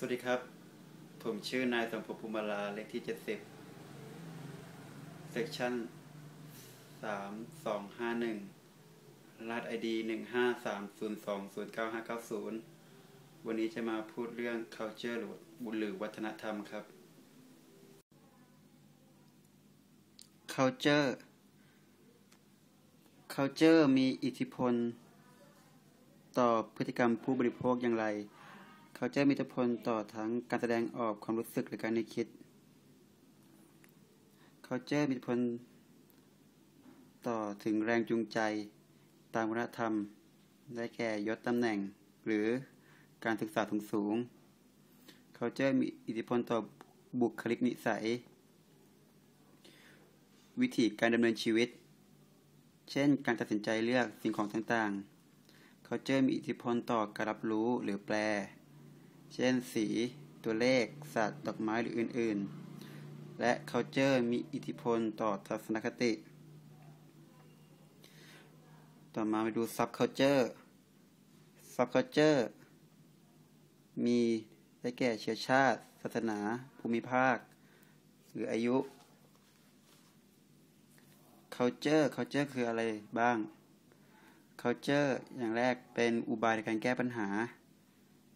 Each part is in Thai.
สวัสดีครับ ผมชื่อนายสมภพภูมิลาเลขที่70เซกชั่น3251รหัส ID 153020950วันนี้จะมาพูดเรื่อง culture หรือหรือวัฒนธรรมครับ culture culture มีอิทธิพล ต่อพฤติกรรมผู้บริโภคอย่างไร culture มีอิทธิพลต่อทั้งการแสดงออกความรู้สึกหรือการนึกคิด culture มีอิทธิพลต่อถึงแรงจูงใจตามวัฒนธรรม ได้แก่ยศตำแหน่ง หรือการศึกษาสูงๆ culture มีอิทธิพลต่อบุคลิกนิสัย วิธีการดำเนินชีวิต เช่น การตัดสินใจเลือกสิ่งของต่างๆ culture มีอิทธิพลต่อการรับรู้หรือแปล เช่นสีตัวเลข สัตว์ ดอกไม้หรืออื่น ๆ และ culture มีอิทธิพลต่อทัศนคติ ต่อมาไปดู subculture subculture มีได้แก่เชื้อชาติ ศาสนา ภูมิภาค หรืออายุ culture culture คืออะไรบ้าง culture อย่างแรกเป็นอุบายในการแก้ปัญหา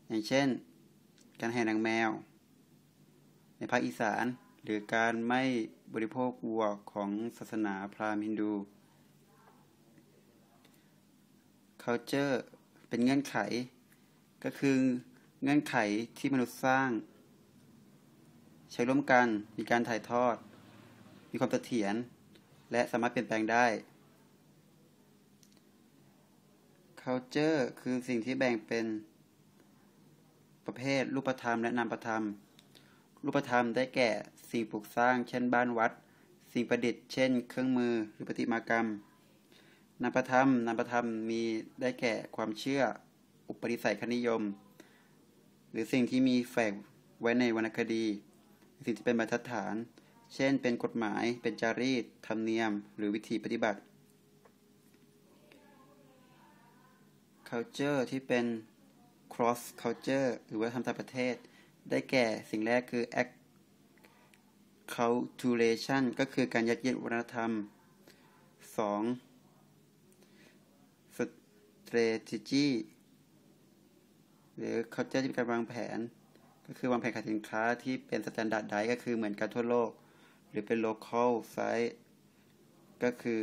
อย่างเช่น การแห่นางแมว ในภาคอีสาน หรือการไม่บริโภควัวของศาสนาพราหมณ์ฮินดู culture เป็นเงื่อนไข ก็คือเงื่อนไขที่มนุษย์สร้าง ใช้ร่วมกันมีการถ่ายทอด มีความเสถียรและสามารถเปลี่ยนแปลงได้ culture คือสิ่งที่แบ่งเป็น ประเภทรูปธรรมและนามธรรม รูปธรรมได้แก่สิ่งปลูกสร้าง เช่นบ้านวัด สิ่งประดิษฐ์เช่น เครื่องมือหรือประติมากรรม นามธรรม นามธรรมมีได้แก่ความเชื่อ อุปนิสัยคนิยม หรือสิ่งที่มีแฝงไว้ในวรรณคดี สิ่งที่เป็นบรรทัดฐาน เช่น เป็นกฎหมาย เป็นจารีต ธรรมเนียม หรือวิธีปฏิบัติ culture ที่เป็น cross culture หรือว่าทำต่างประเทศ ได้แก่สิ่งแรกคือ acculturation ก็คือการยัดเยียดวัฒนธรรม 2. strategy หรือ culture ที่เป็นการวางแผน ก็คือวางแผนขายสินค้าที่เป็นสแตนดาร์ดไดก็คือเหมือนกันทั่วโลก หรือเป็น local site ก็คือ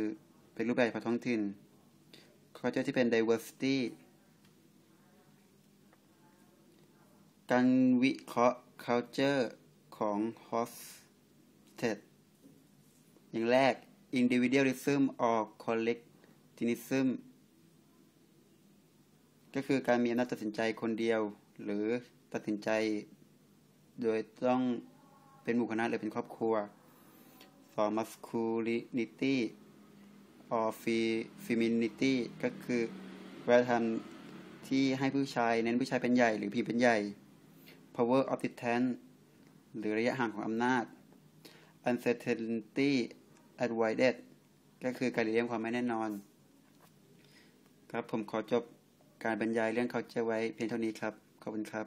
เป็นรูปแบบเฉพาะท้องถิ่น culture ที่เป็น diversity การวิเคราะห์ culture ของ Hofstede อย่างแรก individualism or collectivism ก็คือการมีอำนาจตัดสินใจคนเดียว หรือตัดสินใจ โดยต้องเป็นหมู่คณะหรือเป็นครอบครัว 2. masculinity or femininity ก็คือวัฒนธรรมที่ให้ผู้ชายเน้นผู้ชายเป็นใหญ่หรือผู้หญิงเป็นใหญ่ power of distance หรือระยะห่างของอำนาจ uncertainty avoided ก็คือการเลี่ยงความไม่แน่นอน ครับผมขอจบการบรรยายเรื่อง culture ไว้เพียงเท่านี้ครับ ขอบคุณครับ